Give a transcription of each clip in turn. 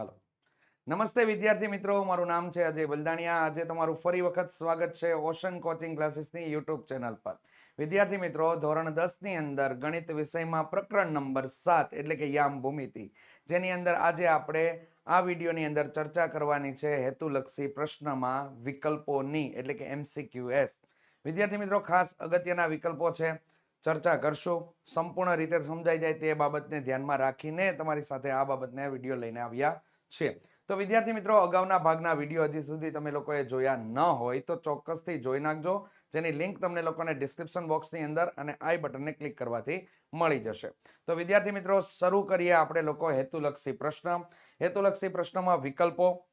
હાલો. નમસ્તે વિદ્યાર્થી મિત્રો, મારું નામ છે અજય બલદાણિયા. આજે તમારું ફરી વખત સ્વાગત છે ઓશન કોચિંગ ક્લાસીસની યુટ્યુબ ચેનલ પર. વિદ્યાર્થી મિત્રો, ધોરણ દસની અંદર ગણિત વિષયમાં પ્રકરણ નંબર સાત, એટલે કે યામ ભૂમિતિ, જેની અંદર આજે આપણે આ વિડીયોની અંદર ચર્ચા કરવાની છે હેતુલક્ષી પ્રશ્નમાં વિકલ્પોની, એટલે કે એમસીક્યુએસ. વિદ્યાર્થી મિત્રો, ખાસ અગત્યના વિકલ્પો છે. ચર્ચા કરશું. સંપૂર્ણ રીતે સમજાઈ જાય તે બાબતને ધ્યાનમાં રાખીને તમારી સાથે આ બાબતને વીડિયો લઈને આવ્યા. છે. તો વિદ્યાર્થી મિત્રો, અગાઉના ભાગના વીડિયો હજી સુધી તમે લોકોએ જોયા ન હોય તો ચોક્કસથી જોઈ નાખજો. જેની લિંક તમને લોકોને ડિસ્ક્રિપ્શન બોક્સની અંદર અને આઈ બટનને ક્લિક કરવાથી મળી જશે. તો વિદ્યાર્થી મિત્રો, શરૂ કરીએ આપણે લોકો હેતુલક્ષી પ્રશ્ન. હેતુલક્ષી પ્રશ્નમાં વિકલ્પો.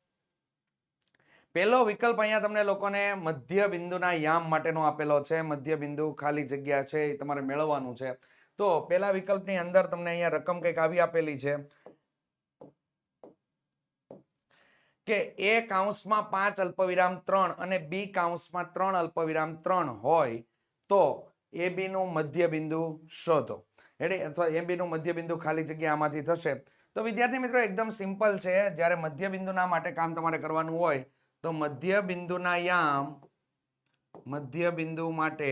પહેલો વિકલ્પ અહીંયા તમને લોકોને મધ્ય બિંદુના યામ માટેનો આપેલો છે. મધ્ય બિંદુ ખાલી જગ્યા છે, એ તમારે મેળવવાનું છે. તો પહેલા વિકલ્પની અંદર તમને અહીંયા રકમ કંઈક આવી આપેલી છે. કે એ કાઉન્સમાં પાંચ અલ્પવિરામ ત્રણ અને બી કાઉન્સમાં ત્રણ અલ્પવિરામ ત્રણ હોય, તો એ બીનું મધ્ય બિંદુ શોધો. એટલે અથવા એ બીનું મધ્ય બિંદુ ખાલી જગ્યા આમાંથી થશે. તો વિદ્યાર્થી મિત્રો, એકદમ સિમ્પલ છે. જ્યારે મધ્ય બિંદુના માટે કામ તમારે કરવાનું હોય, તો મધ્ય બિંદુના યામ મધ્ય બિંદુ માટે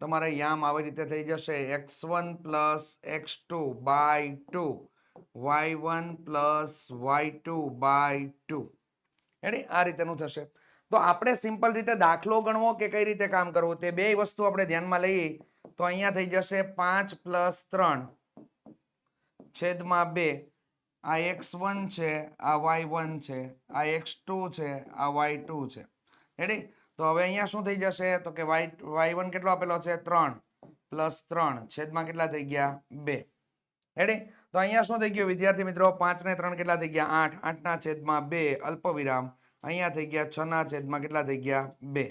તમારે યામ આવી રીતે થઈ જશે. X one plus x two by two, y one plus y two by two. એની આ રીતેનું થશે. તો આપણે સિમ્પલ રીતે દાખલો ગણવો કે કઈ રીતે કામ કરવું? તે બે વસ્તુ આપણે ધ્યાનમાં લઈએ. તો અહીંયા થઈ જશે પાંચ પ્લસ ત્રણ. છેદમાં બે. આ એક્સ વન છે, આ વાય વન છે, આ એક્સ ટુ છે, આ વાય ટુ છે. રેડી તો હવે અહીંયા શું થઈ જશે? તો કે વાય વાય વન કેટલો આપેલો છે? ત્રણ. પ્લસ ત્રણ. છેદમાં કેટલા થઈ ગયા? બે. રેડી તો અહીંયા શું થઈ ગયું? વિદ્યાર્થી મિત્રો, પાંચ ને ત્રણ કેટલા થઈ ગયા? આઠ. આઠના છેદમાં બે અલ્પ વિરામ અહીંયા થઈ ગયા છ ના છેદમાં કેટલા થઈ ગયા? બે.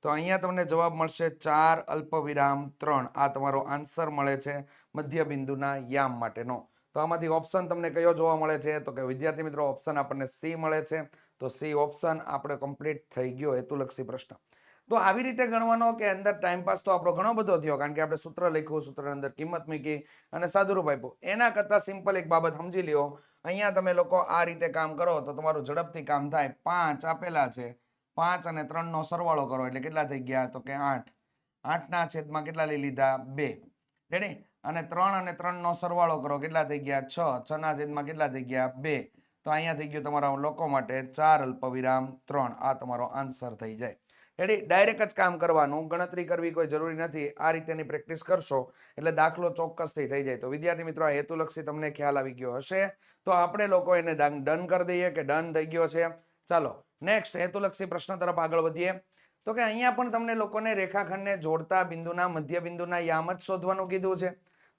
તો અહીંયા તમને જવાબ મળશે ચાર અલ્પ વિરામ ત્રણ. આ તમારો આન્સર મળે છે મધ્ય બિંદુના યામ માટેનો. તો આમાંથી ઓપ્શન તમને કયો જોવા મળે છે? તો કે વિદ્યાર્થી મિત્રો, ઓપ્શન આપણને સી મળે છે. તો સી ઓપ્શન આપણે કમ્પ્લીટ થઈ ગયો હેતુલક્ષી પ્રશ્ન. તો આવી રીતે ગણવાનો કે અંદર ટાઈમ પાસ તો આપણો ઘણો બધો થયો, કારણ કે આપણે સૂત્ર લખ્યું, સૂત્રની અંદર કિંમત મૂકી અને સાદુરૂપ આપ્યું. એના કરતાં સિમ્પલ એક બાબત સમજી લ્યો. અહીંયા તમે લોકો આ રીતે કામ કરો તો તમારું ઝડપથી કામ થાય. પાંચ આપેલા છે. પાંચ અને ત્રણનો સરવાળો કરો. એટલે કેટલા થઈ ગયા? તો કે આઠ. આઠના છેદમાં કેટલા લઈ લીધા? બે. રેડી અને ત્રણ અને ત્રણનો સરવાળો કરો. કેટલા થઈ ગયા? છ. છના છેદમાં કેટલા થઈ ગયા? બે. તો અહીંયા થઈ ગયું તમારા લોકો માટે ચાર અલ્પવિરામ ત્રણ. આ તમારો આન્સર થઈ જાય. રેડી ડાયરેક્ટ જ કામ કરવાનું. ગણતરી કરવી કોઈ જરૂરી નથી. આ રીતેની પ્રેક્ટિસ કરશો એટલે દાખલો ચોક્કસથી થઈ જાય. તો વિદ્યાર્થી મિત્રો, આ હેતુલક્ષી તમને ખ્યાલ આવી ગયો હશે. તો આપણે લોકો એને ડન કરી દઈએ કે ડન થઈ ગયો છે. ચાલો, નેક્સ્ટ હેતુલક્ષી પ્રશ્ન તરફ આગળ વધીએ. તો કે અહીંયા પણ તમને લોકોને રેખાખંડને જોડતા બિંદુના, મધ્ય બિંદુના યામ જ શોધવાનું કીધું છે.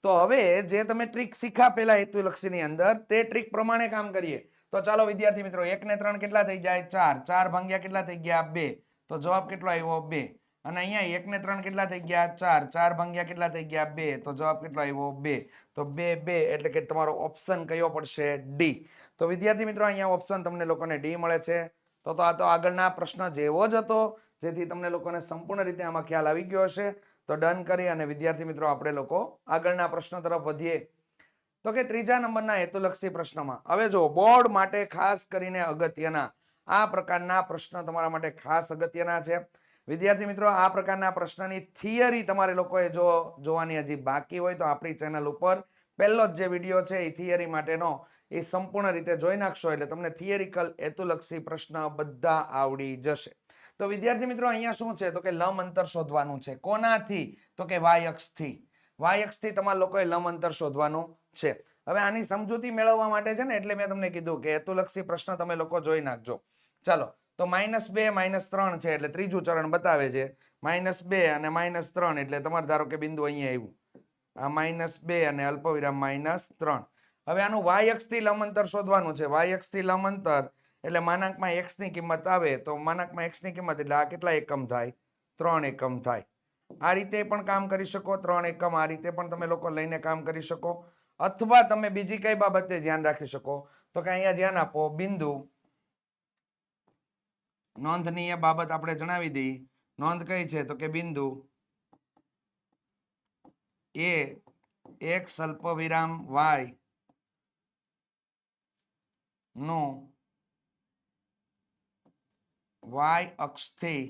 તો હવે જે તમે ટ્રીક શીખા પેલા હેતુલક્ષીની અંદર, તે ટ્રીક પ્રમાણે કામ કરીએ. તો ચાલો વિદ્યાર્થી મિત્રો એક ને ત્રણ કેટલા થઈ જાય? ચાર. ચાર ભાંગ્યા કેટલા થઈ ગયા? બે. તો જવાબ કેટલો આવ્યો? બે. અને અહીંયા એક ને ત્રણ કેટલા થઈ ગયા? ચાર. ચાર ભાંગ્યા કેટલા થઈ ગયા? બે. તો જવાબ કેટલો આવ્યો? બે. તો બે બે, એટલે કે તમારો ઓપ્શન કયો પડશે? ડી તો વિદ્યાર્થી મિત્રો, અહીંયા ઓપ્શન તમને લોકોને ડી મળે છે. તો તો આ તો આગળના પ્રશ્ન જેવો જ હતો, જેથી તમને લોકોને સંપૂર્ણ રીતે આમાં ખ્યાલ આવી ગયો હશે. તો ડન કરી અને વિદ્યાર્થી મિત્રો, આપણે લોકો આગળના પ્રશ્ન તરફ વધીએ. તો કે ત્રીજા નંબરના હેતુલક્ષી પ્રશ્નમાં. હવે જો બોર્ડ માટે ખાસ કરીને અગત્યના. આ પ્રકારના પ્રશ્ન તમારા માટે ખાસ અગત્યના છે. વિદ્યાર્થી મિત્રો, આ પ્રકારના પ્રશ્નની થિયરી તમારે લોકોએ જો જોવાની હજી બાકી હોય તો આપણી ચેનલ ઉપર પહેલો જ જે વીડિયો છે એ થિયરી માટેનો એ સંપૂર્ણ રીતે જોઈ નાખશો એટલે તમને થિયરિકલ હેતુલક્ષી પ્રશ્ન બધા આવડી જશે. તો વિદ્યાર્થી મિત્રો, અહીંયા શું છે? તો કે લંબ અંતર શોધવાનું છે. કોનાથી? તો કે વાય અક્ષથી વાય અક્ષથી તમારા લોકોએ લંબ અંતર શોધવાનું છે. હવે આની સમજૂતી મેળવવા માટે છે ને એટલે મેં તમને કીધું કે હેતુલક્ષી પ્રશ્ન તમે લોકો જોઈ નાખજો. ચાલો, તો માઇનસ બે, માઇનસ ત્રણ છે એટલે ત્રીજું ચરણ બતાવે છે. માઇનસ બે અને માઇનસ ત્રણ એટલે તમારે ધારો કે બિંદુ અહીંયા આવ્યું. આ માઇનસ બે અને અલ્પવિરામ માઇનસ ત્રણ. હવે આનું વાય અક્ષથી લંબ શોધવાનું છે. વાય અક્ષથી લંબ એટલે માનાંકમાં એક્સની કિંમત આવે તો માનાંકમાં એક્સની કિંમત એટલે આ કેટલા એકમ થાય? ત્રણ એકમ થાય. આ રીતે પણ કામ કરી શકો, ત્રણ એકમ આ રીતે પણ તમે લોકો લઈને કામ કરી શકો. અથવા તમે બીજી કઈ બાબતે ધ્યાન રાખી શકો? તો કે અહીંયા ધ્યાન આપો, બિંદુ. નોંધનીય બાબત આપણે જણાવી દઈ. નોંધ કઈ છે? તો કે બિંદુ. એ એક સ્વલ્પ વિરામ વાયનું વાય અક્ષથી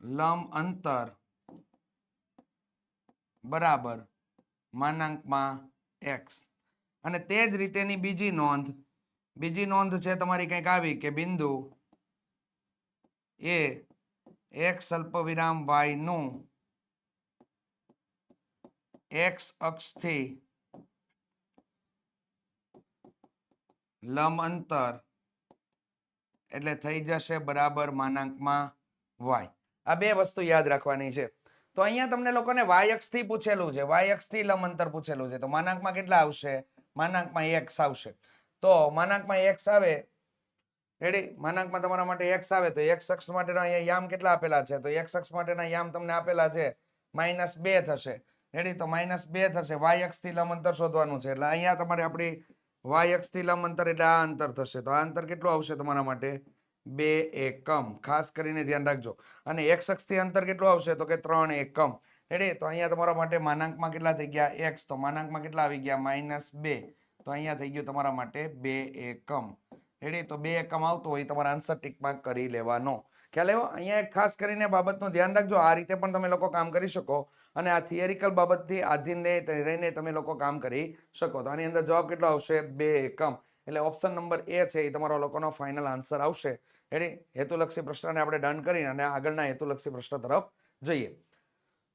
લંબ અંતર બરાબર માનાંકમાં એક્સ અને તે જ રીતેની બીજી નોંધ બીજી નોંધ છે તમારી કંઈક આવી કે બિંદુ એ એક્સ અલ્પવિરામ વિરામ વાય એક્સ અક્ષથી લંબ અંતર એટલે થઈ જશે બરાબર માનાંકમાં વાય આ બે વસ્તુ યાદ રાખવાની છે. તો અહીંયા તમને લોકોને વાય અક્ષ પૂછેલું છે વાય અક્ષથી લંબ અંતર પૂછેલું છે. તો માનાંકમાં કેટલા આવશે? માનાંકમાં એક્સ આવશે. તો માનાંકમાં એક્સ આવે. રેડી માનાંકમાં તમારા માટે એક્સ આવે. તો એક્સ અક્ષ માટેના અહીંયા યામ કેટલા આપેલા છે? તો એક્સ અક્ષ માટેના યામ તમને આપેલા છે માઇનસ બે થશે. રેડી તો માઇનસ બે થશે. વાય અક્ષથી લંબ અંતર શોધવાનું છે. એટલે અહીંયા તમારે આપણી વાય અક્ષથી લંબ અંતર એટલે આ અંતર થશે. તો આ અંતર કેટલું આવશે તમારા માટે? બે એકમ. ખાસ કરીને ધ્યાન રાખજો. અને એક્સ અક્ષથી અંતર કેટલું આવશે? તો કે ત્રણ એકમ. રેડી તો અહીંયા તમારા માટે માનાંકમાં કેટલા થઈ ગયા? એક્સ તો માનાંકમાં કેટલા આવી ગયા? માઇનસ બે. તો અહીંયા થઈ ગયું તમારા માટે બે એકમ. રેડી તો બે એકમ આવતો હોય તમારા આન્સર ટીકમાં કરી લેવાનો. ખ્યાલ આવ્યો? અહીંયા એક ખાસ કરીને બાબતનું ધ્યાન રાખજો. આ રીતે પણ તમે લોકો કામ કરી શકો. અને આ થિયરિકલ બાબતથી આધીન રહીને તમે લોકો કામ કરી શકો. તો આની અંદર જવાબ કેટલો આવશે? બે એકમ. એટલે ઓપ્શન નંબર એ છે એ તમારો લોકોનો ફાઇનલ આન્સર આવશે. એટલે હેતુલક્ષી પ્રશ્નને આપણે ડન કરીને અને આગળના હેતુલક્ષી પ્રશ્ન તરફ જઈએ.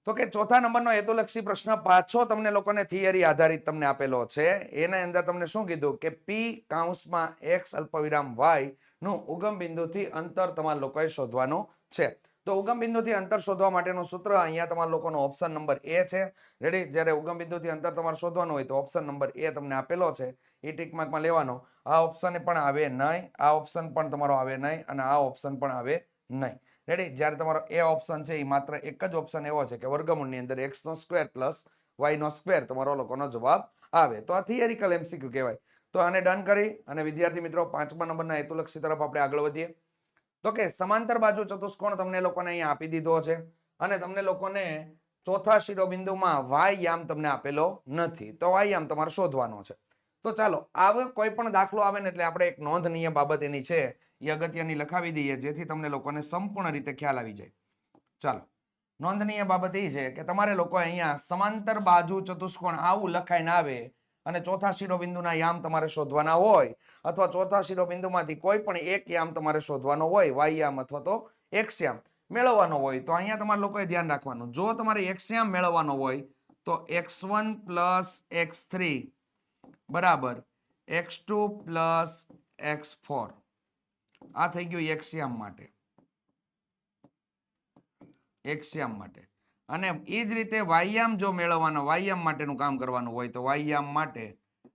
તો કે ચોથા નંબરનો હેતુલક્ષી પ્રશ્ન પાછો તમને લોકોને થિયરી આધારિત તમને આપેલો છે. એના અંદર તમને શું કીધું? કે પી કાઉન્સમાં એક્સ અલ્પવિરામ વાયનું ઉગમ બિંદુથી અંતર તમારા લોકોએ શોધવાનું છે. તો ઉગમ બિંદુથી અંતર શોધવા માટેનું સૂત્ર અહીંયા તમારા લોકોનો ઓપ્શન નંબર એ છે. રેડી જ્યારે ઉગમ બિંદુથી અંતર તમારે શોધવાનું હોય તો ઓપ્શન નંબર એ તમને આપેલો છે. એ ટીકમાર્કમાં લેવાનો. આ ઓપ્શન પણ આવે નહીં. આ ઓપ્શન પણ તમારો આવે નહીં અને આ ઓપ્શન પણ આવે નહીં. રેડી જ્યારે તમારો એ ઓપ્શન છે, એ માત્ર એક જ ઓપ્શન એવો છે કે વર્ગમૂળની અંદર એક્સનો સ્ક્વેર પ્લસ વાયનો સ્ક્વેર તમારો લોકોનો જવાબ આવે. તો આ થિયરિકલ એમસીક્યુ કહેવાય. તો આને ડન કરી અને વિદ્યાર્થી મિત્રો પાંચમા નંબરના હેતુલક્ષી તરફ આપણે આગળ વધીએ. તો કે સમાંતર બાજુ ચતુષ્કોણ તમને લોકોને અહીંયા આપી દીધો છે અને તમને લોકોને ચોથા શિરોબિંદુમાં વાય યામ તમને આપેલો નથી. તો વાય યામ તમારે શોધવાનો છે. તો ચાલો, આવે કોઈ પણ દાખલો આવે ને એટલે આપણે એક નોંધનીય બાબત એની છે, એ અગત્યની લખાવી દઈએ, જેથી તમને લોકોને સંપૂર્ણ રીતે ખ્યાલ આવી જાય. ચાલો, નોંધનીય બાબત એ છે કે તમારે લોકો અહીંયા સમાંતર બાજુ ચતુષ્કોણ આવું લખાઈને આવે અને ચોથા શિરોબિંદુના યામ તમારે શોધવાના હોય, અથવા ચોથા શિરોબિંદુમાંથી કોઈ પણ એક યામ તમારે શોધવાનો હોય, વાય અથવા તો એક્સ યામ મેળવવાનો હોય, તો અહીંયા તમારે લોકોએ ધ્યાન રાખવાનું. જો તમારે એક્સ યામ મેળવવાનો હોય, તો x one plus x three, બરાબર, x two plus x four. આ થઈ ગયું એક્સયામ માટે. એક્સયામ માટે. અને એ જ રીતે વાયામ જો મેળવવાનો વાયામ માટેનું કામ કરવાનું હોય તો વાયામ માટે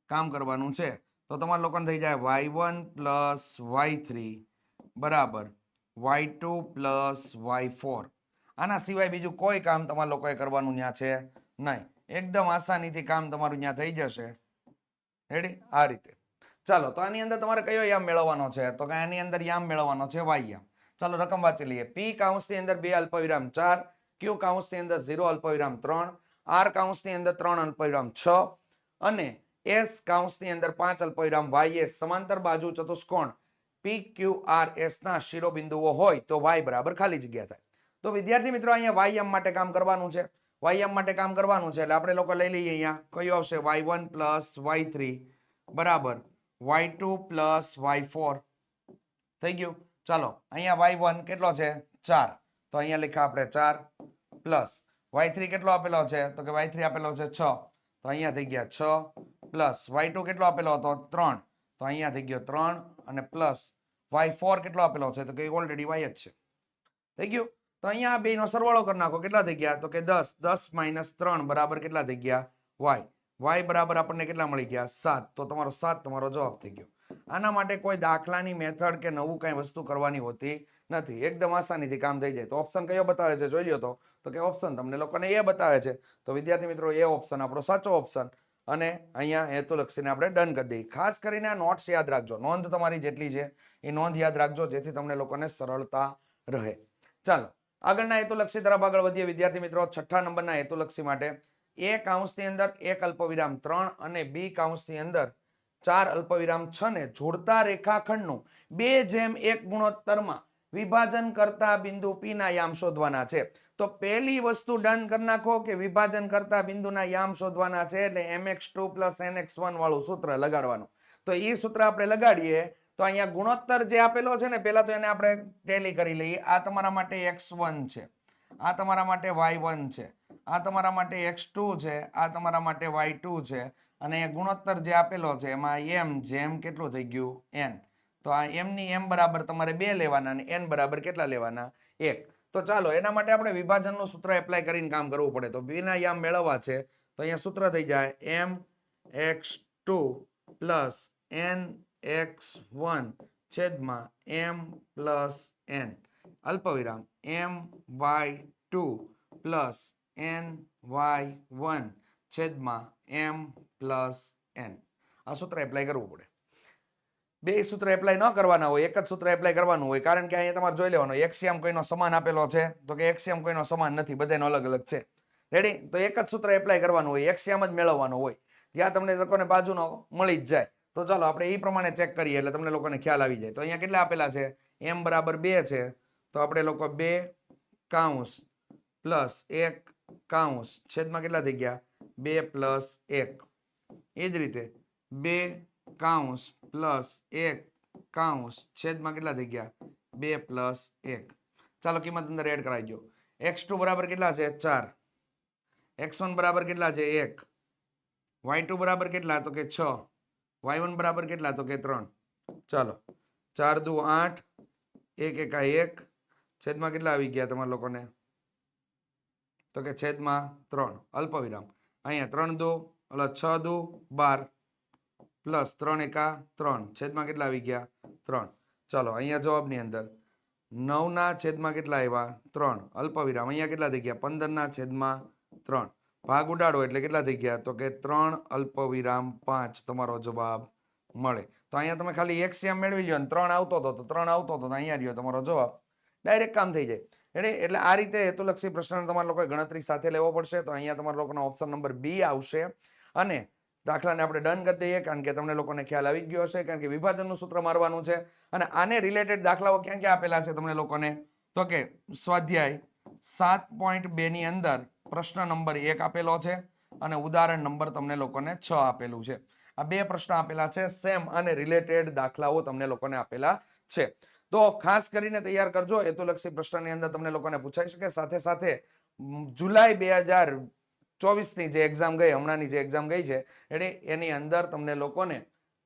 કામ કરવાનું છે. તો તમારા લોકોને થઈ જાય y one plus y three, બરાબર. Y two plus y four. આના સિવાય બીજું કોઈ કામ તમારા લોકોએ કરવાનું ત્યાં છે નહીં. એકદમ આસાનીથી કામ તમારું ત્યાં થઈ જશે. રેડી આ રીતે. ચાલો, તો આની અંદર તમારે કયો યામ મેળવવાનો છે? તો કે આની અંદર યામ મેળવવાનો છે વાય ચાલો, રકમ વાંચી લઈએ. પી કાઉન્સની અંદર બે અલ્પવિરામ ચાર ક્યુ કાઉન્સની અંદર ઝીરો અલ્પવિરામ ત્રણ, આર કાઉન્સની અંદર ત્રણ અલ્પવિરામ છ અને એસ કાઉન્સની અંદર પાંચ અલ્પવિરામ વાય એસ સમાંતર બાજુ ચતુષ્કોણ પી ક્યુ આર એસ ના શિરોબિંદુઓ હોય તો વાય બરાબર ખાલી જગ્યા થાય. તો વિદ્યાર્થી મિત્રો, અહીંયા વાય એમ માટે કામ કરવાનું છે. વાય એમ માટે કામ કરવાનું છે એટલે આપણે લોકો લઈ લઈએ અહીંયા. કયું આવશે? Y one plus y three બરાબર. Y two plus y four થઈ ગયું? ચાલો, અહીંયા વાય વન કેટલો છે? ચાર. તો અહીંયા લખ્યા આપણે ચાર. પ્લસ વાય થ્રી કેટલો આપેલો છે? તો કે વાય થ્રી આપેલો છે છ. તો અહીંયા થઈ ગયા છ પ્લસ વાય ટુ કેટલો આપેલો હતો? ત્રણ. તો અહીંયા થઈ ગયો ત્રણ અને પ્લસ વાય ફોર કેટલો આપેલો છે? તો કે ઓલરેડી વાય જ છે. થઈ ગયું? તો અહીંયા બે બેનો સરવાળો કરી નાખો. કેટલા થઈ ગયા? તો કે દસ. દસ માઇનસ ત્રણ બરાબર કેટલા થઈ ગયા? વાય. વાય બરાબર આપણને કેટલા મળી ગયા? સાત. તો તમારો સાત તમારો જવાબ થઈ ગયો. આના માટે કોઈ દાખલાની મેથડ કે નવું કઈ વસ્તુ કરવાની હોતી નથી. એકદમ આસાનીથી કામ થઈ જાય. તો ઓપ્શન કયો બતાવે છે? જોઈ લો તો. તો કે ઓપ્શન તમને લોકોને એ બતાવે છે. તો વિદ્યાર્થી મિત્રો, એ ઓપ્શન આપણો સાચો ઓપ્શન અને અહીંયા હેતુલક્ષીને આપણે ડન કરી દઈએ. ખાસ કરીને આ નોટ્સ યાદ રાખજો. નોંધ તમારી જેટલી છે, એ નોંધ યાદ રાખજો, જેથી તમને લોકોને સરળતા રહે. ચાલો, આગળના હેતુલક્ષી તરફ આગળ વધીએ. વિદ્યાર્થી મિત્રો, છઠ્ઠા નંબરના હેતુલક્ષી માટે એ કાઉન્સની અંદર એક અલ્પવિરામ ત્રણ અને બી કાઉન્સની અંદર ચાર અલ્પવિરામ છ ને જોડતા રેખાખંડનું બે જેમ એક ગુણોત્તરમાં વિભાજન કરતા બિંદુ પી ના યામ શોધવાના છે. તો પહેલી વસ્તુ ડન કરી નાખો કે વિભાજન કરતા બિંદુના યામ શોધવાના છે એટલે m x two plus n x one વાળું સૂત્ર લગાડવાનું. તો એ સૂત્ર આપણે લગાડીએ તો અહીંયા ગુણોત્તર જે આપેલો છે ને, પહેલાં તો એને આપણે ટેલી કરી લઈએ. આ તમારા માટે એક્સ વન છે. આ તમારા માટે વાય વન છે. આ તમારા માટે એક્સ ટુ છે. આ તમારા માટે વાય ટુ છે. અને ગુણોત્તર જે આપેલો છે, એમાં એમ જેમ કેટલું થઈ ગયું? એન તો આ એમની એમ બરાબર તમારે બે લેવાના અને એન બરાબર કેટલા લેવાના? એક. તો ચાલો, એના માટે આપણે વિભાજનનું સૂત્ર એપ્લાય કરીને કામ કરવું પડે. તો બીના યામ મેળવવા છે, તો અહીંયા સૂત્ર થઈ જાય m x two plus n x one છેદમાં એમ પ્લસ એન. અલ્પવિરામ, m y two plus n y one છેદમાં એમ પ્લસ એન. આ સૂત્ર એપ્લાય કરવું પડે. બે સૂત્ર એપ્લાય ન કરવાના હોય, એક જ સૂત્ર એપ્લાય કરવાનું હોય, કારણ કે અહીંયા તમારે જોઈ લેવાનું એક્સિયમ કોઈનો સમાન આપેલો છે, તો કે એક્સિયમ કોઈનો સમાન નથી બધાનો અલગ અલગ છે. રેડી તો એક જ સૂત્ર એપ્લાય કરવાનું હોય એક્સિયમ જ મેળવવાનું હોય. ત્યાં તમને લોકોને બાજુનો મળી જ જાય. તો ચાલો આપણે એ પ્રમાણે ચેક કરીએ, એટલે તમને લોકોને ખ્યાલ આવી જાય. તો અહીંયા કેટલા આપેલા છે? એમ બરાબર બે છે. તો આપણે લોકો બે કાઉન્સ પ્લસ એક કાઉન્સ છેદમાં કેટલા થઈ ગયા? બે પ્લસ એક. એ જ રીતે બે કાઉન્સ પ્લસ એક કાઉન્સ છેદમાં કેટલા થઈ ગયા? બે પ્લસ એક. ચાલો કિંમત અંદર એડ કરાવી દો. એક્સ ટુ બરાબર કેટલા છે? ચાર. એક્સ વન બરાબર કેટલા છે? એક. વાય ટુ બરાબર કેટલા? તો કે છ. વાય વન બરાબર કેટલા? તો કે ત્રણ. ચાલો. ચાર દુ આઠ. એક એકા એક. છેદમાં કેટલા આવી ગયા તમારા લોકોને? તો કે છેદમાં ત્રણ. અલ્પવિરામ. અહીંયા ત્રણ દુ એટલે છ દુ, બાર. પ્લસ ત્રણ એકા ત્રણ. છેદમાં કેટલા આવી ગયા? ત્રણ. ચાલો, અહીંયા જવાબની અંદર નવના છેદમાં કેટલા આવ્યા? ત્રણ. અલ્પવિરામ, અહીંયા કેટલા થઈ ગયા? પંદરના છેદમાં ત્રણ. ભાગ ઉડાડો એટલે કેટલા થઈ ગયા? તો કે ત્રણ અલ્પવિરામ પાંચ તમારો જવાબ મળે. તો અહીંયા તમે ખાલી એક સેમ મેળવી લ્યો ને ત્રણ આવતો હતો, તો ત્રણ આવતો હતો અહીંયા રહ્યો તમારો જવાબ. ડાયરેક્ટ કામ થઈ જાય. એટલે એટલે આ રીતે હેતુલક્ષી પ્રશ્ન તમારે લોકોએ ગણતરી સાથે લેવો પડશે. તો અહીંયા તમારા લોકોનો ઓપ્શન નંબર બી આવશે. અને દાખલાને આપણે ડન કરી દઈએ, કારણ કે તમને લોકોને ખ્યાલ આવી ગયો હશે, કારણ કે વિભાજનનું સૂત્ર મારવાનું છે. અને આને રિલેટેડ દાખલાઓ ક્યાં ક્યાં આપેલા છે તમને લોકોને? તો કે સ્વાધ્યાય સાત પોઈન્ટ બેની અંદર પ્રશ્ન નંબર એક આપેલો છે અને ઉદાહરણ નંબર તમને લોકોને છ આપેલું છે. આ બે પ્રશ્ન આપેલા છે સેમ અને રિલેટેડ દાખલાઓ તમને લોકોને આપેલા છે. તો ખાસ કરીને તૈયાર કરજો, હેતુલક્ષી પ્રશ્નની અંદર તમને લોકોને પૂછાઈ શકે. સાથે સાથે જુલાઈ બે હજાર ચોવીસની જે એક્ઝામ ગઈ, હમણાંની જે એક્ઝામ ગઈ છે એટલે એની અંદર તમને લોકોને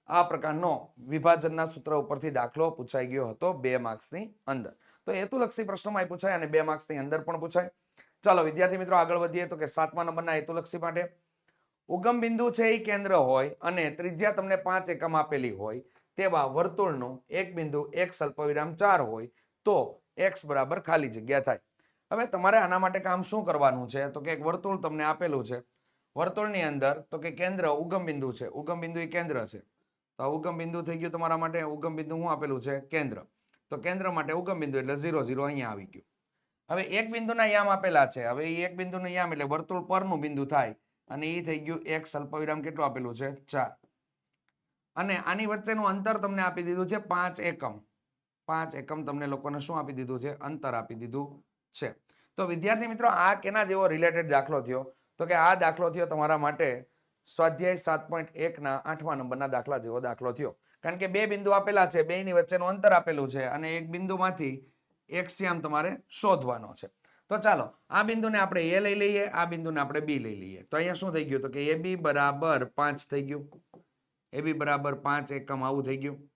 આ પ્રકારનો વિભાજનના સૂત્ર ઉપરથી દાખલો પૂછાઈ ગયો હતો બે માર્ક્સની અંદર. તો હેતુલક્ષી પ્રશ્નોમાં પૂછાય અને બે માર્ક્સની અંદર પણ પૂછાય. ચાલો, વિદ્યાર્થી મિત્રો, આગળ વધીએ તો કે સાતમા નંબરના હેતુલક્ષી માટે. ઉગમ બિંદુ છે એ કેન્દ્ર હોય અને ત્રિજ્યા તમને પાંચ એકમ આપેલી હોય, તેવા વર્તુળનું એક બિંદુ એક અલ્પવિરામ ચાર હોય, તો એક્સ બરાબર ખાલી જગ્યા થાય. હવે તમારે આના માટે કામ શું કરવાનું છે? તો કે એક વર્તુળ તમને આપેલું છે. વર્તુળની અંદર તો કે કેન્દ્ર ઉગમ બિંદુ છે. ઉગમ બિંદુ એ કેન્દ્ર છે. તો ઉગમ બિંદુ થઈ ગયું તમારા માટે. ઉગમ બિંદુ શું આપેલું છે? કેન્દ્ર. તો કેન્દ્ર માટે ઉગમ બિંદુ એટલે ઝીરો ઝીરો અહીંયા આવી ગયું. હવે એક બિંદુના યામ આપેલા છે. હવે એ એક બિંદુનું યામ એટલે વર્તુળ પરનું બિંદુ થાય અને એ થઈ ગયું એક સ્વલ્પવિરામ કેટલું આપેલું છે? ચાર. અને આની વચ્ચેનું અંતર તમને આપી દીધું છે પાંચ એકમ. પાંચ એકમ તમને લોકોને શું આપી દીધું છે? અંતર આપી દીધું. છે. તો વિદ્યાર્થી મિત્રો, આ કેના જેવો રિલેટેડ દાખલો થયો? તો કે આ દાખલો થયો તમારા માટે સ્વાધ્યાય સાત પોઈન્ટ એકના આઠમા નંબરના દાખલા જેવો દાખલો થયો. કારણ કે બે બિંદુ આપેલા છે બેની વચ્ચેનું અંતર આપેલું છે અને એક બિંદુમાંથી એક શ્યામ તમારે શોધવાનો છે. તો ચાલો, આ બિંદુને આપણે એ લઈ લઈએ, આ બિંદુને આપણે બી લઈ લઈએ. તો અહીંયા શું થઈ ગયું? તો કે એ બી બરાબર પાંચ થઈ ગયું. એ બી બરાબર પાંચ એકમ આવું થઈ ગયું.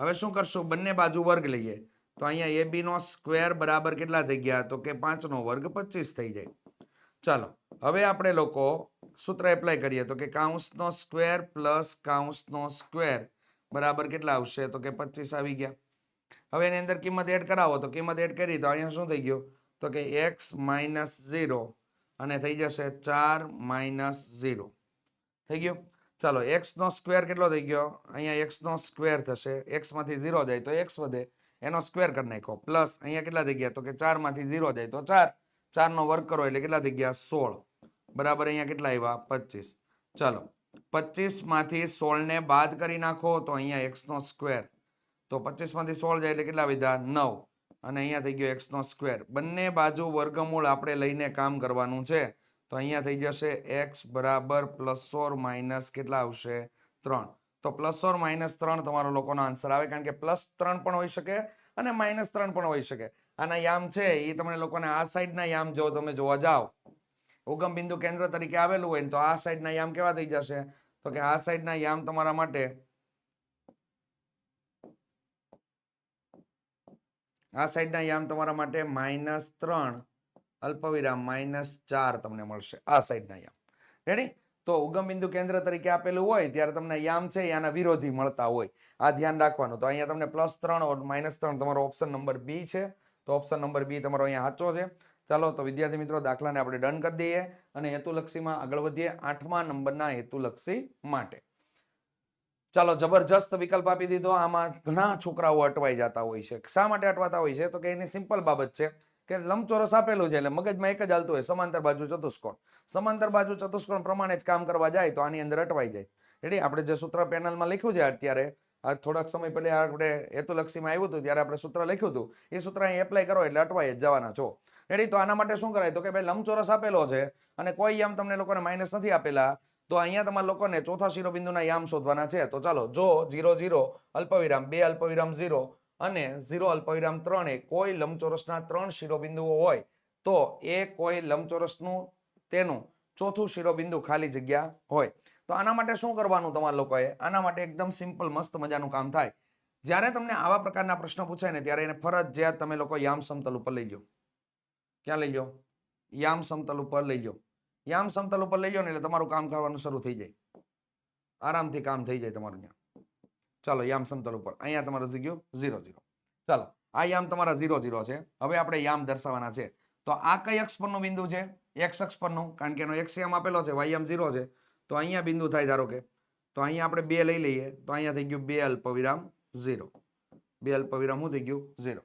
હવે શું કરશું? બંને બાજુ વર્ગ લઈએ. તો અહીંયા એ બી નો સ્ક્વેર બરાબર કેટલા થઈ ગયા? તો કે પાંચનો વર્ગ પચીસ થઈ જાય. ચાલો, હવે આપણે લોકો સૂત્ર એપ્લાય કરીએ. તો કે કાઉન્સનો સ્ક્વેર પ્લસ કાઉન્સનો સ્ક્વેર બરાબર કેટલા આવશે? તો કે પચીસ આવી ગયા. હવે એની અંદર કિંમત એડ કરાવો. તો કિંમત એડ કરી તો અહીંયા શું થઈ ગયું? તો કે એક્સ માઇનસ ઝીરો અને થઈ જશે ચાર માઇનસ ઝીરો થઈ ગયું? ચાલો એક્સ નો સ્ક્વેર કેટલો થઈ ગયો? અહીંયા એક્સ નો સ્ક્વેર થશે. એક્સમાંથી ઝીરો જાય તો એક્સ વધે. એનો સ્ક્વેર કરી નાખો પ્લસ અહીંયા કેટલા થઈ ગયા? તો કે ચારમાંથી ઝીરો જાય તો ચાર. ચાર નો વર્ગ કરો એટલે કેટલા થઈ ગયા? સોળ. બરાબર અહીંયા કેટલા આવ્યા? પચીસ. ચાલો. પચીસમાંથી સોળને બાદ કરી નાખો તો અહીંયા એક્સનો સ્ક્વેર તો પચીસમાંથી સોળ જાય એટલે કેટલા વધ્યા નવ. અને અહીંયા થઈ ગયો એક્સનો સ્ક્વેર બંને બાજુ વર્ગમૂળ આપણે લઈને કામ કરવાનું છે. તો અહીંયા થઈ જશે એક્સ બરાબર પ્લસ સોર માઇનસ કેટલા આવશે? ત્રણ. તો પ્લસ ઓર માઇનસ ત્રણ તમારો લોકોનો આન્સર આવે, કારણ કે પ્લસ ત્રણ પણ હોઈ શકે અને માઇનસ ત્રણ પણ હોઈ શકે. આના યામ છે એ તમને લોકોને આ સાઈડના યામ જો તમે જોવા જાઓ, ઉગમ બિંદુ કેન્દ્ર તરીકે આવેલું હોય તો આ સાઈડના યામ કેવા થઈ જશે? તો કે આ સાઈડના યામ તમારા માટે આ સાઈડના યામ તમારા માટે માઇનસ ત્રણ, અલ્પવિરામ માઇનસ ચાર તમને મળશે આ સાઈડના યામ. રેડી તો ઉગમ બિંદુ કેન્દ્ર તરીકે આપેલું હોય, ત્યારે તમને યામ છે યાના વિરોધી મળતા હોય. આ ધ્યાન રાખવાનું. તો અહીંયા તમને પ્લસ ત્રણ માઇનસ ત્રણ તમારો ઓપ્શન નંબર બી છે. તો ઓપ્શન નંબર બી તમારો અહીંયા સાચો છે. ચાલો, તો વિદ્યાર્થી મિત્રો, દાખલાને આપણે ડન કરી દઈએ અને હેતુલક્ષીમાં આગળ વધીએ આઠમા નંબરના હેતુલક્ષી માટે. ચાલો, જબરજસ્ત વિકલ્પ આપી દીધો. આમાં ઘણા છોકરાઓ અટવાઈ જતા હોય છે. શા માટે અટવાતા હોય છે? તો કે એની સિમ્પલ બાબત છે. કે લંબચોરસ આપેલું છે એટલે મગજમાં એક જ હાલતું હોય, સમાંતર બાજુ ચતુષ્કોણ. સમાંતર બાજુ ચતુષ્કોણ પ્રમાણે જ કામ કરવા જાય તો આની અંદર અટવાઈ જાય. એટલે આપણે જે સૂત્ર પેનલમાં લખ્યું છે અત્યારે, આ થોડાક સમય પહેલાં આપણે હેતુલક્ષીમાં આવ્યું હતું, ત્યારે આપણે સૂત્ર લખ્યું હતું. એ સૂત્ર અહીં એપ્લાય કરો એટલે અટવાઈ જ જવાના છો. રેડી તો આના માટે શું કરાય? તો કે ભાઈ લંબચોરસ આપેલો છે અને કોઈ યામ તમને લોકોને માઇનસ નથી આપેલા, તો અહીંયા તમારા લોકોને ચોથા શિરોબિંદુના યામ શોધવાના છે. તો ચાલો, જો જીરો જીરો, અલ્પવિરામ, બે અલ્પવિરામ ઝીરો અને ઝીરો અલ્પવિરામ ત્રણે કોઈ લંબચોરસના ત્રણ શિરોબિંદુઓ હોય, તો એ કોઈ લંબચોરસનું તેનું ચોથું શિરોબિંદુ ખાલી જગ્યા હોય. તો આના માટે શું કરવાનું તમારા લોકોએ? આના માટે એકદમ સિમ્પલ, મસ્ત મજાનું કામ થાય. જ્યારે તમને આવા પ્રકારના પ્રશ્ન પૂછાય ને, ત્યારે એને ફરજિયાત તમે લોકો યામ સમતલ ઉપર લઈ લો ક્યાં લઈ લો યામ સમતલ ઉપર લઈ લો યામ સમતલ ઉપર લઈ લો ને એટલે તમારું કામ કરવાનું શરૂ થઈ જાય. આરામથી કામ થઈ જાય તમારું ત્યાં. ચાલો યામ સમતલ ઉપર. અહીંયા તમારું થઈ ગયું ઝીરો ઝીરો. ચાલો, આ યામ તમારા ઝીરો ઝીરો છે. હવે આપણે યામ દર્શાવવાના છે. તો આ કઈ અક્ષ પરનું બિંદુ છે? એક્સ અક્ષ પરનું, કારણ કે એનો એક્સ યામ આપેલો છે વાય યામ ઝીરો છે. તો અહીંયા બિંદુ થાય ધારો કે, તો અહીંયા આપણે બે લઈ લઈએ, તો અહીંયા થઈ ગયું બે અલ્પવિરામ ઝીરો. બે અલ્પવિરામ શું થઈ ગયું? ઝીરો.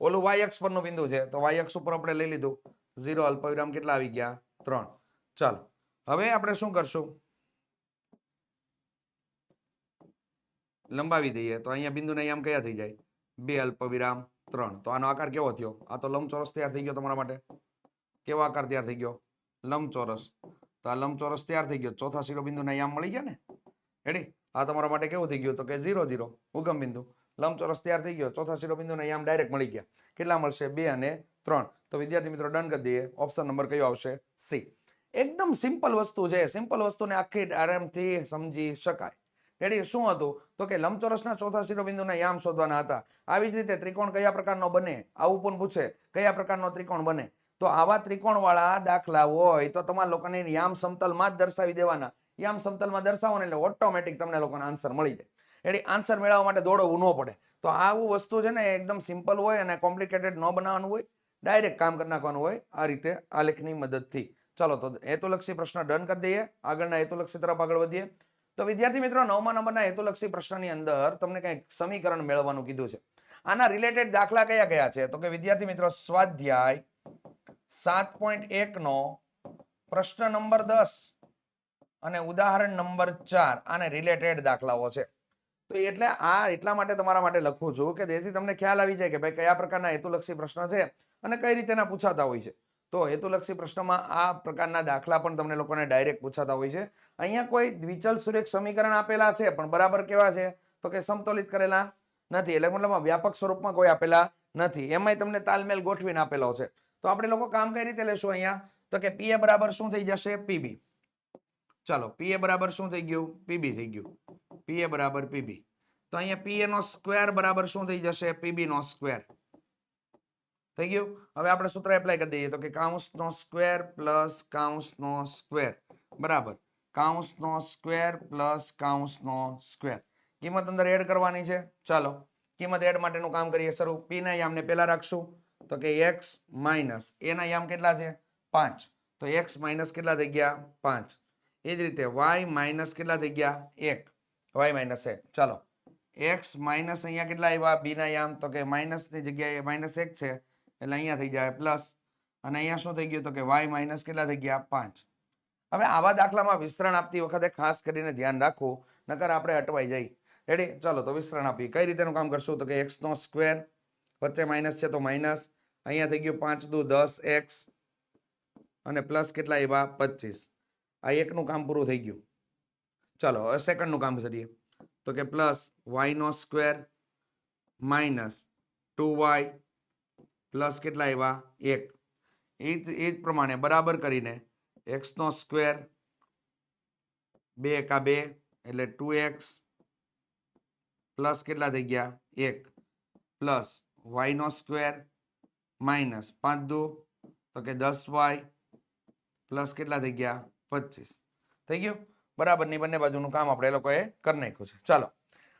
ઓલું વાય અક્ષ પરનું બિંદુ છે, તો વાય અક્ષ ઉપર આપણે લઈ લીધું. ઝીરો અલ્પવિરામ કેટલા આવી ગયા? ત્રણ. ચાલો, હવે આપણે શું કરશું? લંબાવી દઈએ, તો અહીંયા બિંદુને આમ કયા થઈ જાય? બે અલ્પવિરામ ત્રણ. તો આનો આકાર કેવો થયો? આ તો લંબચોરસ તૈયાર થઈ ગયો તમારા માટે. કેવો આકાર તૈયાર થઈ ગયો? લંબચોરસ. તો આ લંબચોરસ તૈયાર થઈ ગયો. ચોથા શિરોબિંદુના આમ મળી ગયા ને? રેડી આ તમારા માટે કેવું થઈ ગયું? તો કે ઝીરો ઝીરો, ઉગમ બિંદુ. લંબચોરસ તૈયાર થઈ ગયો. ચોથા શિરોબિંદુના આમ ડાયરેક્ટ મળી ગયા. કેટલા મળશે? બે અને ત્રણ. તો વિદ્યાર્થી મિત્રો ડન કરી દઈએ. ઓપ્શન નંબર કયો આવશે? સી એકદમ સિમ્પલ વસ્તુ છે. સિમ્પલ વસ્તુને આખી આરામથી સમજી શકાય. રેડી, શું હતું? તો કે લંબચોરસના ચોથા શિરોબિંદુના યામ શોધવાના હતા. આવી જ રીતે ત્રિકોણ કયા પ્રકારનો બને? આવું પણ પૂછે, કયા પ્રકારનો ત્રિકોણ બને? તો આવા ત્રિકોણવાળા દાખલા હોય તો તમારા લોકોને યામ સમતલમાં જ દર્શાવી દેવાના. યામ સમતલમાં દર્શાવો ને એટલે ઓટોમેટિક તમને લોકોને આન્સર મળી જાય. એટલે આન્સર મેળવવા માટે દોડવું ન પડે. તો આવું વસ્તુ છે ને એકદમ સિમ્પલ હોય અને કોમ્પ્લિકેટેડ ન બનાવવાનું હોય ડાયરેક્ટ કામ કરી નાખવાનું હોય, આ રીતે આલેખની મદદથી. ચાલો, તો હેતુલક્ષી પ્રશ્ન ડન કરી દઈએ. આગળના હેતુલક્ષી તરફ આગળ વધીએ. તો વિદ્યાર્થી મિત્રો, નવમા નંબરના હેતુલક્ષી પ્રશ્નની અંદર તમને કંઈક સમીકરણ મેળવવાનું કીધું છે. આના રિલેટેડ દાખલા કયા કયા છે? તો કે વિદ્યાર્થી મિત્રો, સ્વાધ્યાય સાત પોઈન્ટ એકનો પ્રશ્ન નંબર દસ અને ઉદાહરણ નંબર ચાર, આને રિલેટેડ દાખલાઓ છે. તો એટલે આ એટલા માટે તમારા માટે લખું છું કે જેથી તમને ખ્યાલ આવી જાય કે ભાઈ કયા પ્રકારના હેતુલક્ષી પ્રશ્ન છે અને કઈ રીતેના પૂછાતા હોય છે. તો હેતુલક્ષી પ્રશ્નમાં આ પ્રકારના દાખલા પણ તમને લોકોને ડાયરેક્ટ પૂછાતા હોય છે. અહીંયા કોઈ દ્વિચલ સુરેખ સમીકરણ આપેલા છે, પણ બરાબર કેવા છે? તો કે સમતોલિત કરેલા નથી, એટલે મતલબ વ્યાપક સ્વરૂપમાં કોઈ આપેલા નથી. એમાંય તમને તાલમેલ ગોઠવીને આપેલો છે. તો આપણે લોકો કામ કઈ રીતે લેશું અહીંયા? તો કે પીએ બરાબર શું થઈ જશે? પીબી ચાલો પીએ બરાબર શું થઈ ગયું? પીબી થઈ ગયું. પીએ બરાબર પીબી તો અહીંયા પીએ નો સ્ક્વેર બરાબર શું થઈ જશે? પીબી નો સ્ક્વેર થઈ ગયું? હવે આપણે સૂત્ર એપ્લાય કરી દઈએ તો કે કાઉન્સનો સ્ક્વેર પ્લસ કાઉન્સનો સ્ક્વેર. બરાબર. કાઉન્સનો સ્ક્વેર પ્લસ કાઉન્સનો સ્ક્વેર. કિંમત અંદર એડ કરવાની છે. ચાલો, કિંમત એડ માટેનું કામ કરીએ શરૂ. પી ના યામને પહેલાં રાખશું. તો કે એક્સ માઇનસ એના યામ કેટલા છે? પાંચ. તો એક્સ માઇનસ કેટલા થઈ ગયા? પાંચ. એ જ રીતે વાય માઇનસ કેટલા થઈ ગયા? એક. વાય માઇનસ એક. ચાલો. એક્સ માઇનસ અહીંયા કેટલા આવ્યા? બી ના યામ. તો કે માઇનસની જગ્યાએ માઇનસ એક છે. એટલે અહીંયા થઈ જાય પ્લસ. અને અહીંયા શું થઈ ગયું તો કે વાય માઇનસ કેટલા થઈ ગયા? પાંચ. હવે આવા દાખલામાં વિસ્તરણ આપતી વખતે ખાસ કરીને ધ્યાન રાખવું નકર આપણે અટવાઈ જઈ. રેડી ચાલો તો વિસ્તરણ આપી કઈ રીતેનું કામ કરશું તો કે એક્સનો સ્ક્વેર વચ્ચે માઇનસ છે તો માઇનસ અહીંયા થઈ ગયું પાંચ, દુ, દસ એક્સ અને પ્લસ કેટલા એવા પચીસ. આ એકનું કામ પૂરું થઈ ગયું. ચાલો, હવે સેકન્ડનું કામ કરીએ. તો કે plus વાયનો square minus two y plus કેટલા આવ્યા એક. એ જ એ જ પ્રમાણે બરાબર કરીને એક્સનો સ્ક્વેર બે એકા બે, એટલે ટુ એક્સ પ્લસ કેટલા થઈ ગયા? એક. પ્લસ વાયનો સ્ક્વેર માઇનસ પાંચ દુ, તો કે દસ વાય પ્લસ કેટલા થઈ ગયા? પચીસ. થઈ ગયું? બરાબરની બંને બાજુનું કામ આપણે એ લોકોએ કરી નાખ્યું છે. ચાલો.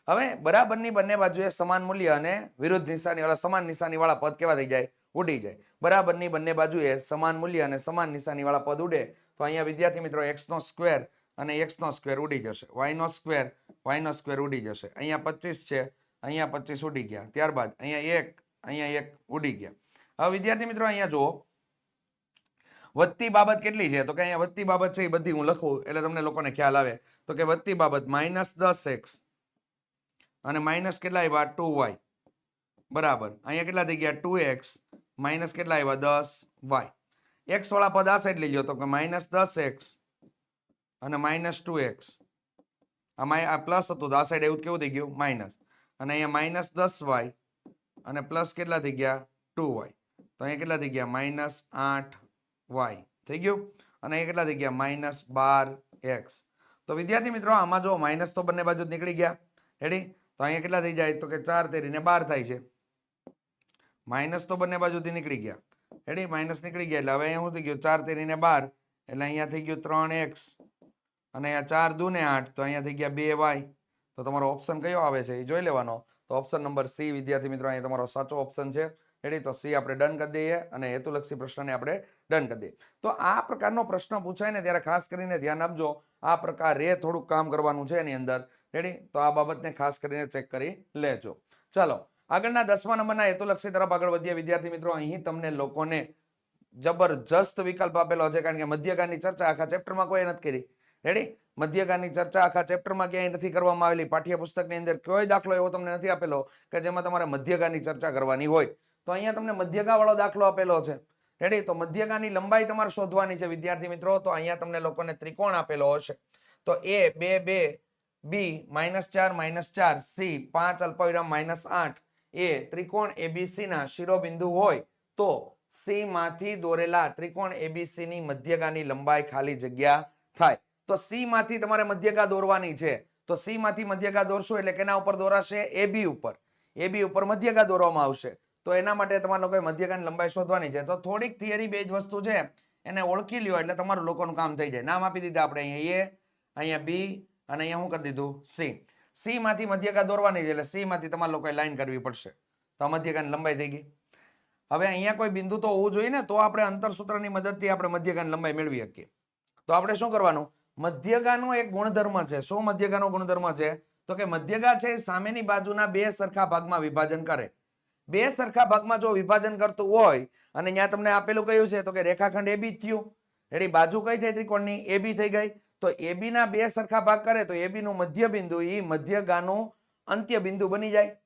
હવે બરાબરની બંને બાજુએ સમાન મૂલ્ય અને વિરુદ્ધ નિશાની વાળા સમાન નિશાની વાળા પદ કેવા થઈ જાય? ઉડી જાય. બરાબરની બંને બાજુએ સમાન મૂલ્ય અને સમાન નિશાની વાળા પદ ઉડે, તો અહીંયા વિદ્યાર્થી મિત્રો એક્સ નો સ્ક્વેર અને એક્સ નો સ્ક્વેર ઉડી જશે. વાય નો સ્ક્વેર વાય નો સ્ક્વેર ઉડી જશે. અહીંયા પચીસ છે, અહીંયા પચીસ ઉડી ગયા. ત્યારબાદ અહીંયા એક અહીંયા એક ઉડી ગયા. હવે વિદ્યાર્થી મિત્રો અહીંયા જુઓ. વધતી બાબત કેટલી છે? તો કે અહીંયા વધતી બાબત છે એ બધી હું લખું એટલે તમને લોકોને ખ્યાલ આવે. તો કે વધતી બાબત માઇનસ દસ એક્સ અને માઇનસ કેટલા આવ્યા ટુ વાય. બરાબર. અહીંયા કેટલા થઈ ગયા? Two x. માઇનસ કેટલા આવ્યા દસ વાય. એક્સ વાળા પદ આ સાઈડ લઈ લો તો કે માઇનસ દસ એક્સ અને માઇનસ ટુ એક્સ. આમાં આ પ્લસ હતું તો આ સાઈડ એવું કેવું થઈ ગયું? માઇનસ. અને અહીંયા માઇનસ દસ વાય અને પ્લસ કેટલા થઈ ગયા? Two y. તો અહીંયા કેટલા થઈ ગયા? માઇનસ આઠ વાય. થઈ ગયું? અને અહીંયા કેટલા થઈ ગયા? માઇનસ બાર એક્સ. તો વિદ્યાર્થી મિત્રો, આમાં જો માઇનસ તો બંને બાજુ નીકળી ગયા. રેડી તો અહીંયા કેટલા થઈ જાય? તો કે ચાર તેરીને બાર થાય છે. માઇનસ તો બંને બાજુથી નીકળી ગયા. રેડી માઇનસ નીકળી ગયા એટલે હવે અહીંયા શું થઈ ગયું? ચાર તેરીને બાર એટલે અહીંયા થઈ ગયું ત્રણ એક્સ. અને અહીંયા ચાર દુને આઠ, તો અહીંયા થઈ ગયા બે વાય. તો તમારો ઓપ્શન કયો આવે છે? એ જોઈ લેવાનો. તો ઓપ્શન નંબર સી, વિદ્યાર્થી મિત્રો, અહીંયા તમારો સાચો ઓપ્શન છે. રેડી તો સી આપણે ડન કરી દઈએ અને હેતુલક્ષી પ્રશ્નને આપણે ડન કરી દઈએ. તો આ પ્રકારનો પ્રશ્ન પૂછાય ને ત્યારે ખાસ કરીને ધ્યાન આપજો. આ પ્રકારે થોડુંક કામ કરવાનું છે એની અંદર. રેડી તો આ બાબતને ખાસ કરીને ચેક કરી લેજો. ચાલો, આગળના દસમા નંબરના હેતુલક્ષી તરફ આગળ વધીએ. વિદ્યાર્થી મિત્રો, અહીં તમને લોકોને જબરજસ્ત વિકલ્પ આપેલો છે, કારણ કે મધ્યકાળની ચર્ચા આખા ચેપ્ટરમાં કોઈ નથી કરી. રેડી મધ્યકાળની ચર્ચા આખા ચેપ્ટરમાં ક્યાંય નથી કરવામાં આવેલી. પાઠ્યપુસ્તકની અંદર કોઈ દાખલો એવો તમને નથી આપેલો કે જેમાં તમારે મધ્યકાળની ચર્ચા કરવાની હોય. તો અહીંયા તમને મધ્યકાવાળો દાખલો આપેલો છે. રેડી તો મધ્યકાની લંબાઈ તમારે શોધવાની છે, વિદ્યાર્થી મિત્રો. તો અહીંયા તમને લોકોને ત્રિકોણ આપેલો હશે. તો એ, બે બે બી માઇનસ ચાર માઇનસ ચાર સી પાંચ અલ્પવિરામ માઇનસ આઠ એ ત્રિકોણ એબીસી ના શિરોબિંદુ હોય તો સી માંથી દોરેલા ત્રિકોણ એબીસી ની મધ્યકાની લંબાઈ ખાલી જગ્યા થાય. તો સી માંથી તમારે મધ્યકા દોરવાની છે. તો સી માંથી મધ્યકા દોરશો એટલે કેના ઉપર દોરાશે? એબી ઉપર. એબી ઉપર મધ્યકા દોરવામાં આવશે. તો એના માટે તમારે લોકોએ મધ્યકાની લંબાઈ શોધવાની છે. તો થોડીક થિયરી બેઝ વસ્તુ છે. એને ઓળખી લ્યો એટલે તમારું લોકોનું કામ થઈ જાય. નામ આપી દીધા આપણે અહીંયા એ અહીંયા બી અને અહીંયા શું કરી દીધું સી સીમાંથી મધ્યકા દોરવાની છે એટલે સીમાંથી તમારે લોકોએ લાઈન કરવી પડશે. તો આ મધ્યકાની લંબાઈ થઈ ગઈ. હવે અહીંયા કોઈ બિંદુ તો હોવું જોઈએ ને, તો આપણે અંતરસૂત્રની મદદથી આપણે મધ્યકાની લંબાઈ મેળવી શકીએ. તો આપણે શું કરવાનું? મધ્યગાનો એક ગુણધર્મ છે. શું મધ્યગાનો ગુણધર્મ છે? તો કે મધ્યગા છે એ સામેની બાજુના બે સરખા ભાગમાં વિભાજન કરે. બે સરખા ભાગમાં જો વિભાજન કરતું હોય, અને ત્યાં તમને આપેલું કયું છે, તો કે રેખાખંડ એબી થયું. એની બાજુ કઈ થઈ? ત્રિકોણની. એબી થઈ ગઈ. તો એબી ના બે સરખા ભાગ કરે તો એબી નું મધ્ય બિંદુ એ મધ્યગાનું અંત્ય બિંદુ બની જાય.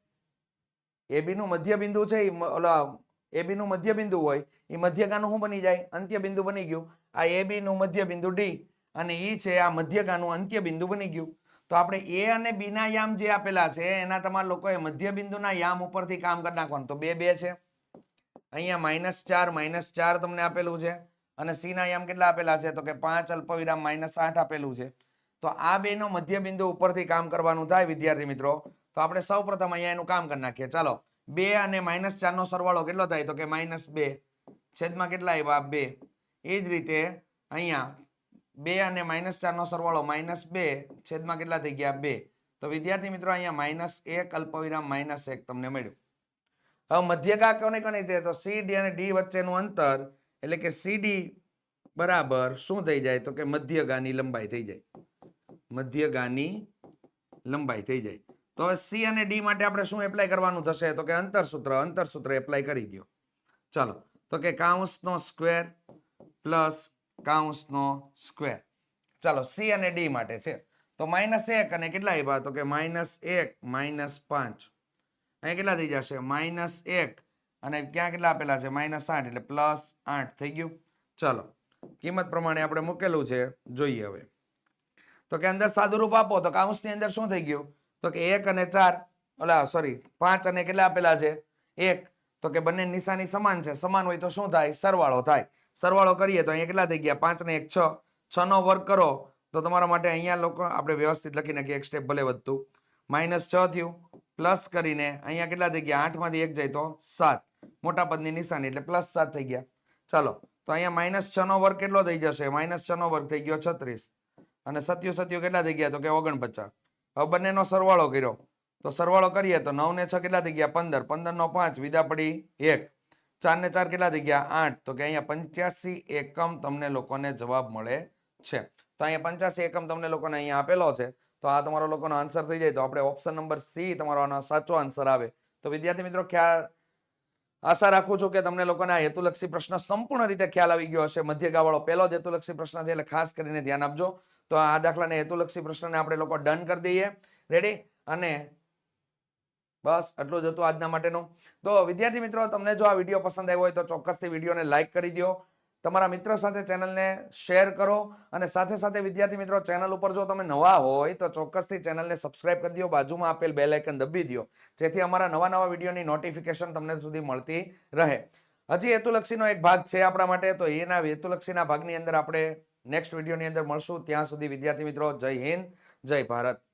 એબી નું મધ્ય બિંદુ છે એ ઓલા એબી નું મધ્ય બિંદુ હોય એ મધ્ય ગાનું શું બની જાય? અંત્ય બિંદુ બની ગયું. આ એબી નું મધ્ય બિંદુ ડી અને એ છે, આ મધ્ય ગાનું અંત્ય બિંદુ બની ગયું. તો આપણે એ અને બી ના યામ જે આપેલા છે, એના તમારા લોકોએ મધ્ય બિંદુના યામ ઉપરથી કામ કરી નાખવાનું. તો બે બે છે. અહીંયા માઇનસ ચાર માઇનસ ચાર તમને આપેલું છે. અને સીના યામ કેટલા આપેલા છે? તો કે પાંચ અલ્પવિરામ માઇનસ આઠ આપેલું છે. તો આ બેનો મધ્ય બિંદુ ઉપરથી કામ કરવાનું થાય, વિદ્યાર્થી મિત્રો. તો આપણે સૌ અહીંયા એનું કામ કરી નાખીએ. ચાલો. બે અને માઇનસ ચારનો સરવાળો કેટલો થાય? તો કે માઇનસ બે. છેદમાં કેટલા આવ્યા? બે. એ જ રીતે અહીંયા બે અને માઇનસ ચારનો સરવાળો માઇનસ બે, છેદમાં કેટલા થઈ ગયા? બે. તો વિદ્યાર્થી મિત્રો, અહીંયા માઇનસ એક, અલ્પવિરામ માઇનસ એક તમને મળ્યું. હવે મધ્યગા કોને કોને છે? તો સી ડી અને ડી વચ્ચેનું અંતર એટલે કે સીડી બરાબર શું થઈ જાય? તો કે મધ્યગાની લંબાઈ થઈ જાય. મધ્યગાની લંબાઈ થઈ જાય. તો હવે સી અને ડી માટે આપણે શું એપ્લાય કરવાનું થશે? તો કે અંતરસૂત્ર અંતરસૂત્ર એપ્લાય કરી દો ચાલો, તો કે કાઉન્સનો સ્ક્વેર પ્લસ કાઉન્સનો સ્ક્વેર ચાલો સી અને ડી માટે છે. તો માઇનસ એક અને કેટલા આવ્યા તો કે માઇનસ એક માઇનસ પાંચ. અહીંયા કેટલા થઈ જશે? માઇનસ એક. અને ક્યાં કેટલા આપેલા છે? માઇનસ આઠ એટલે પ્લસ આઠ થઈ ગયું. ચલો, કિંમત પ્રમાણે આપણે મૂકેલું છે. જોઈએ હવે. તો કે અંદર સાદુરૂપ આપો તો કાઉન્સની અંદર શું થઈ ગયું? તો કે એક અને ચાર, ઓલા સોરી પાંચ અને કેટલા આપેલા છે? એક. તો કે બંને નિશાની સમાન છે. સમાન હોય તો શું થાય? સરવાળો થાય. સરવાળો કરીએ તો અહીંયા કેટલા થઈ ગયા? પાંચ ને એક, છ. છ નો વર્ગ કરો તો તમારા માટે અહીંયા લોકો આપણે વ્યવસ્થિત લખી નાખીએ. એક સ્ટેપ ભલે વધતું. માઇનસ છ થયું. પ્લસ કરીને અહીંયા કેટલા થઈ ગયા? આઠમાંથી એક જાય તો સાત. મોટા પદની નિશાની એટલે પ્લસ સાત થઈ ગયા. ચાલો, તો અહીંયા માઇનસ છ નો વર્ગ કેટલો થઈ જશે? માઇનસ છ નો વર્ગ થઈ ગયો છત્રીસ. અને સત્યુ સત્યુ કેટલા થઈ ગયા? તો કે ઓગણપચાસ. હવે બંનેનો સરવાળો કર્યો. તો સરવાળો કરીએ તો નવ ને છ કેટલા થઈ ગયા? પંદર. પંદર નો પાંચ વિદા પડી એક. ચાર ને ચાર કેટલા થઈ ગયા? આઠ. તો કે અહીંયા પંચ્યાસી એકમ તમને લોકોને જવાબ મળે છે. તો અહીંયા પંચ્યાસી એકમ તમને લોકોને અહીંયા આપેલો છે. તો આ તમારો લોકોનો આન્સર થઈ જાય. તો આપણે ઓપ્શન નંબર સી તમારો આનો સાચો આન્સર આવે. તો વિદ્યાર્થી મિત્રો, ખ્યાલ, આશા રાખું છું કે તમને લોકોને આ હેતુલક્ષી પ્રશ્ન સંપૂર્ણ રીતે ખ્યાલ આવી ગયો હશે. મધ્યગાવાળો પહેલો જ હેતુલક્ષી પ્રશ્ન છે એટલે ખાસ કરીને ધ્યાન આપજો. તો આ દાખલાને હેતુલક્ષી પ્રશ્નને આપણે લોકો ડન કરી દઈએ. રેડી અને બસ આટલું જ હતું આજના માટેનું. તો વિદ્યાર્થી મિત્રો, તમને જો આ વીડિયો પસંદ આવ્યો હોય તો ચોક્કસથી વિડીયોને લાઈક કરી દો તમારા મિત્રો સાથે ચેનલને શેર કરો અને સાથે સાથે વિદ્યાર્થી મિત્રો ચેનલ ઉપર જો તમે નવા હોય તો ચોક્કસથી ચેનલને સબસ્ક્રાઇબ કરી દો, બાજુમાં આપેલ બે લાઇકન દબી દો, જેથી અમારા નવા નવા વિડીયોની નોટિફિકેશન તમને સુધી મળતી રહે. હજી હેતુલક્ષીનો એક ભાગ છે આપણા માટે, તો એના હેતુલક્ષીના ભાગની અંદર આપણે નેક્સ્ટ વિડીયોની અંદર મળશું. ત્યાં સુધી વિદ્યાર્થી મિત્રો, જય હિન્દ, જય ભારત.